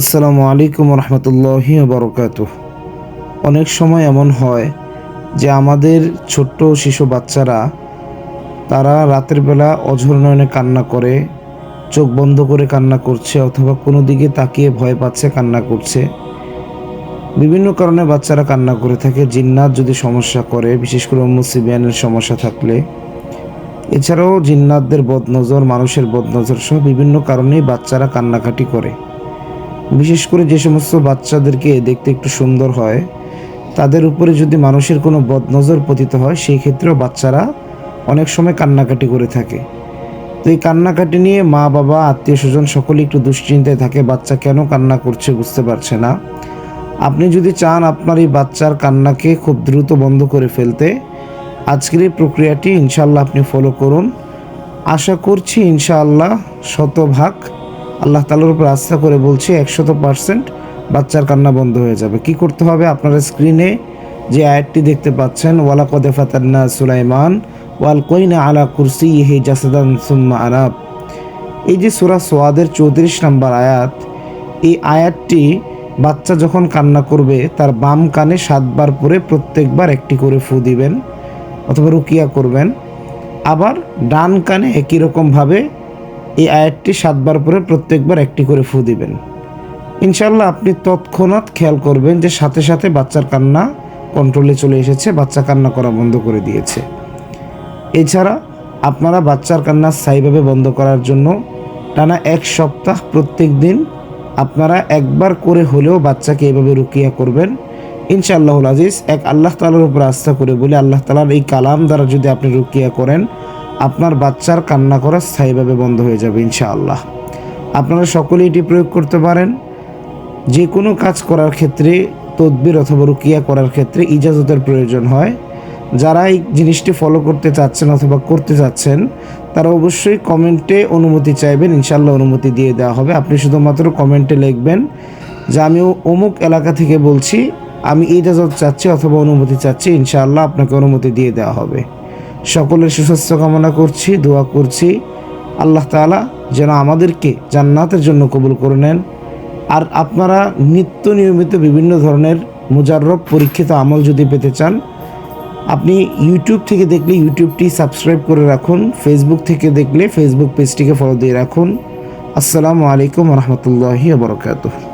আসসালামু আলাইকুম রহমতুল্লাহি বরকাত অনেক সময় এমন হয় যে আমাদের ছোট্ট শিশু বাচ্চারা, তারা রাতের বেলা অঝর নয়নে কান্না করে, চোখ বন্ধ করে কান্না করছে অথবা কোনো দিকে তাকিয়ে ভয় পাচ্ছে, কান্না করছে। বিভিন্ন কারণে বাচ্চারা কান্না করে থাকে, জিন্নাত যদি সমস্যা করে, বিশেষ করে মুসিবিয়ানের সমস্যা থাকলে। এছাড়াও জিন্নাতদের বদনজর, মানুষের বদনজর সহ বিভিন্ন কারণেই বাচ্চারা কান্নাকাটি করে। বিশেষ করে যে সমস্ত বাচ্চাদেরকে দেখতে একটু সুন্দর হয়, তাদের উপরে যদি মানুষের কোনো বদনজর পতিত হয়, সেই ক্ষেত্রেও বাচ্চারা অনেক সময় কান্নাকাটি করে থাকে। তো এই কান্নাকাটি নিয়ে মা, বাবা, আত্মীয় স্বজন সকলে একটু দুশ্চিন্তায় থাকে, বাচ্চা কেন কান্না করছে বুঝতে পারছে না। আপনি যদি চান আপনার এই বাচ্চার কান্নাকে খুব দ্রুত বন্ধ করে ফেলতে, আজকের এই প্রক্রিয়াটি ইনশাল্লাহ আপনি ফলো করুন। আশা করছি ইনশাআল্লাহ শতভাগ আল্লাহ তালার উপর আস্থা করে বলছি একশত পার্সেন্ট বাচ্চার কান্না বন্ধ হয়ে যাবে। কি করতে হবে? আপনারা স্ক্রিনে যে আয়াতটি দেখতে পাচ্ছেন ওয়ালা কদে ফাতান্না সুলাইমান, ওয়াল কইনা আলা কুরসি ইহে জাসাদান সুম্মা আনাব। এই যে সুরা সোয়াদের চৌত্রিশ নম্বর আয়াত, এই আয়াতটি বাচ্চা যখন কান্না করবে, তার বাম কানে সাতবার পরে প্রত্যেকবার একটি করে ফু দিবেন, অথবা রুকিয়া করবেন। আবার ডান কানে একই রকমভাবে এই আয়াতটি সাতবার পরে প্রত্যেকবার একটি করে ফু দিবেন। ইনশাল্লাহ আপনি তৎক্ষণাৎ খেয়াল করবেন যে সাথে সাথে বাচ্চার কান্না কন্ট্রোলে চলে এসেছে, বাচ্চা কান্না করা বন্ধ করে দিয়েছে। এছাড়া আপনারা বাচ্চার কান্না স্থায়ীভাবে বন্ধ করার জন্য টানা এক সপ্তাহ প্রত্যেক দিন আপনারা একবার করে হলেও বাচ্চাকে এভাবে রুকিয়া করবেন। ইনশাআল্লাহুল আজিজ, এক আল্লাহ তালার উপর আস্থা করে বলে, আল্লাহ তালার এই কালাম দ্বারা যদি আপনি রুকিয়া করেন আপনার বাচ্চার কান্না করা স্থায়ীভাবে বন্ধ হয়ে যাবে, ইনশাআল্লাহ। আপনারা সকলেই এটি প্রয়োগ করতে পারেন। যে কোনো কাজ করার ক্ষেত্রে, তদবির অথবা রুকিয়া করার ক্ষেত্রে ইজাজতের প্রয়োজন হয়। যারা এই জিনিসটি ফলো করতে চাচ্ছেন অথবা করতে চাচ্ছেন, তারা অবশ্যই কমেন্টে অনুমতি চাইবেন ইনশাল্লাহ অনুমতি দিয়ে দেওয়া হবে। আপনি শুধুমাত্র কমেন্টে লিখবেন যে, আমি অমুক এলাকা থেকে বলছি, আমি ইজাজত চাচ্ছি অথবা অনুমতি চাচ্ছি, ইনশাআল্লাহ আপনাকে অনুমতি দিয়ে দেওয়া হবে। সকলের সুস্বাস্থ্য কামনা করছি, দোয়া করছি। আল্লাহ তাআলা যেন আমাদেরকে জান্নাতের জন্য কবুল করে নেন। আর আপনারা নিত্য নিয়মিত বিভিন্ন ধরনের মুজাররব পরীক্ষিত আমল যদি পেতে চান, আপনি ইউটিউব থেকে দেখলে ইউটিউবটি সাবস্ক্রাইব করে রাখুন। ফেসবুক থেকে দেখলে ফেসবুক পেজটিকে ফলো দিয়ে রাখুন। আসসালামু আলাইকুম রহমতুল্লাহি বরকাতুহ।